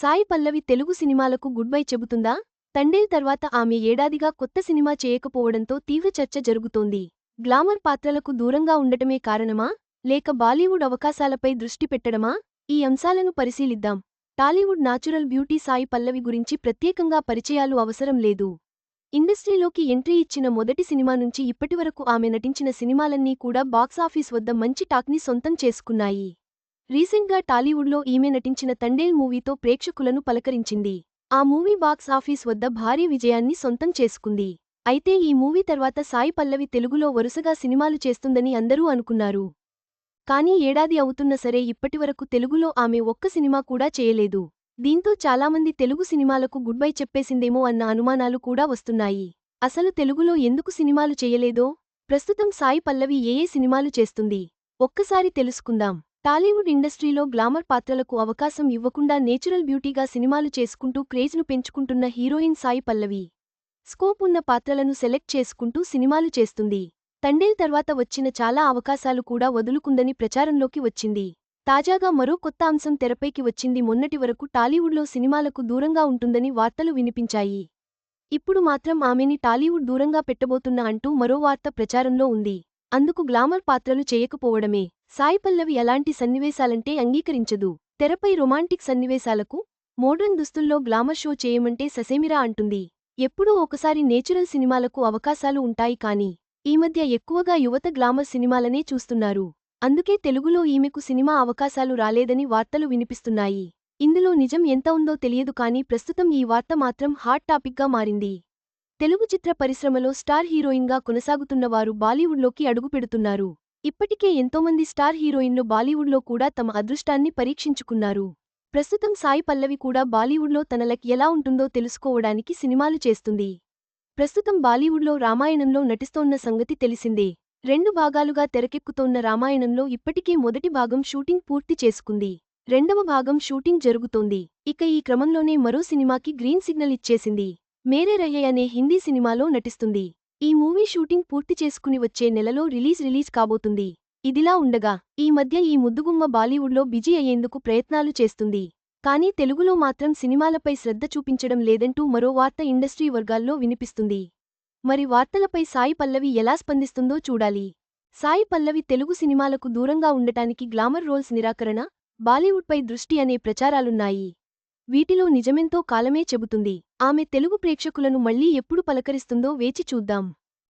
సాయి పల్లవి తెలుగు సినిమాలకు good bye చెబుతుందా? Thandel తర్వాత ఆమె ఏడాదిగా కొత్త సినిమా చేయకపోవడంతో తీవ్ర చర్చ జరుగుతోంది. గ్లామర్ పాత్రలకు దూరంగా ఉండటమే కారణమా? లేక బాలీవుడ్ అవకాశాలపై దృష్టి పెట్టడమా? ఈ అంశాలను పరిశీలిద్దాం. Tollywood natural beauty Sai Pallavi గురించి ప్రత్యేకంగా పరిచయాలు అవసరం లేదు. ఇండస్ట్రీలోకి ఎంట్రీ ఇచ్చిన మొదటి సినిమా నుంచి ఇప్పటివరకు ఆమె నటించిన సినిమాలన్నీ కూడా బాక్సాఫీస్ వద్ద మంచి టాక్ని సొంతం చేసుకున్నాయి. రీసెంట్గా టాలీవుడ్లో ఈమె నటించిన తండేల్ మూవీతో ప్రేక్షకులను పలకరించింది. ఆ మూవీ బాక్స్ ఆఫీస్ వద్ద భారీ విజయాన్ని సొంతం చేసుకుంది. అయితే ఈ మూవీ తర్వాత సాయి పల్లవి తెలుగులో వరుసగా సినిమాలు చేస్తుందని అందరూ అనుకున్నారు. కానీ ఏడాది అవుతున్న సరే ఇప్పటివరకు తెలుగులో ఆమె ఒక్క సినిమా కూడా చేయలేదు. దీంతో చాలామంది తెలుగు సినిమాలకు గుడ్ బై చెప్పేసిందేమో అన్న అనుమానాలు కూడా వస్తున్నాయి. అసలు తెలుగులో ఎందుకు సినిమాలు చేయలేదో? ప్రస్తుతం సాయి పల్లవి ఏ ఏ సినిమాలు చేస్తుంది? ఒక్కసారి తెలుసుకుందాం. టాలీవుడ్ ఇండస్ట్రీలో గ్లామర్ పాత్రలకు అవకాశం ఇవ్వకుండా నేచురల్ బ్యూటీగా సినిమాలు చేసుకుంటూ క్రేజ్ను పెంచుకుంటున్న హీరోయిన్ సాయి పల్లవి. స్కోప్ ఉన్న పాత్రలను సెలెక్ట్ చేసుకుంటూ సినిమాలు చేస్తుంది. తండేల్ తర్వాత వచ్చిన చాలా అవకాశాలు కూడా వదులుకుందని ప్రచారంలోకి వచ్చింది. తాజాగా మరో కొత్త అంశం తెరపైకి వచ్చింది. మొన్నటి వరకు టాలీవుడ్లో సినిమాలకు దూరంగా ఉంటుందని వార్తలు వినిపించాయి. ఇప్పుడు మాత్రం ఆమెని టాలీవుడ్ దూరంగా పెట్టబోతున్నా అంటూ మరో వార్త ప్రచారంలో ఉంది. అందుకు గ్లామర్ పాత్రలు చేయకపోవడమే. సాయి పల్లవి ఎలాంటి సన్నివేశాలంటే అంగీకరించదు. తెరపై రొమాంటిక్ సన్నివేశాలకు మోడర్న్ దుస్తుల్లో గ్లామర్ షో చేయమంటే ససేమిరా అంటుంది. ఎప్పుడూ ఒకసారి నేచురల్ సినిమాలకు అవకాశాలు ఉంటాయి కాని ఈ మధ్య ఎక్కువగా యువత గ్లామర్ సినిమాలనే చూస్తున్నారు. అందుకే తెలుగులో ఈమెకు సినిమా అవకాశాలు రాలేదని వార్తలు వినిపిస్తున్నాయి. ఇందులో నిజం ఎంత ఉందో తెలియదు కానీ ప్రస్తుతం ఈ వార్త మాత్రం హాట్ టాపిక్గా మారింది. తెలుగు చిత్ర పరిశ్రమలో స్టార్ హీరోయిన్గా కొనసాగుతున్నవారు బాలీవుడ్లోకి అడుగుపెడుతున్నారు. ఇప్పటికే ఎంతోమంది స్టార్ హీరోయిన్లు బాలీవుడ్లో కూడా తమ అదృష్టాన్ని పరీక్షించుకున్నారు. ప్రస్తుతం సాయి పల్లవి కూడా బాలీవుడ్లో తన లక్ ఎలా ఉంటుందో తెలుసుకోవడానికి సినిమాలు చేస్తుంది. ప్రస్తుతం బాలీవుడ్లో రామాయణంలో నటిస్తోన్న సంగతి తెలిసిందే. రెండు భాగాలుగా తెరకెక్కుతోన్న రామాయణంలో ఇప్పటికే మొదటి భాగం షూటింగ్ పూర్తి చేసుకుంది. రెండవ భాగం షూటింగ్ జరుగుతోంది. ఇక ఈ క్రమంలోనే మరో సినిమాకి గ్రీన్ సిగ్నల్ ఇచ్చేసింది. మేరే రహే అనే హిందీ సినిమాలో నటిస్తుంది. ఈ మూవీ షూటింగ్ పూర్తి చేసుకుని వచ్చే నెలలో రిలీజ్ రిలీజ్ కాబోతుంది. ఇదిలా ఉండగా ఈ మధ్య ఈ ముద్దుగుమ్మ బాలీవుడ్లో బిజీ అయ్యేందుకు ప్రయత్నాలు చేస్తుంది. కానీ తెలుగులో మాత్రం సినిమాలపై శ్రద్ధ చూపించడం లేదంటూ మరో వార్త ఇండస్ట్రీ వర్గాల్లో వినిపిస్తుంది. మరి వార్తలపై సాయి పల్లవి ఎలా స్పందిస్తుందో చూడాలి. సాయి పల్లవి తెలుగు సినిమాలకు దూరంగా ఉండటానికి గ్లామర్ రోల్స్ నిరాకరణ బాలీవుడ్పై దృష్టి అనే ప్రచారాలున్నాయి. వీటిలో నిజమెంతో కాలమే చెబుతుంది. ఆమె తెలుగు ప్రేక్షకులను మళ్ళీ ఎప్పుడు పలకరిస్తుందో వేచి చూద్దాం.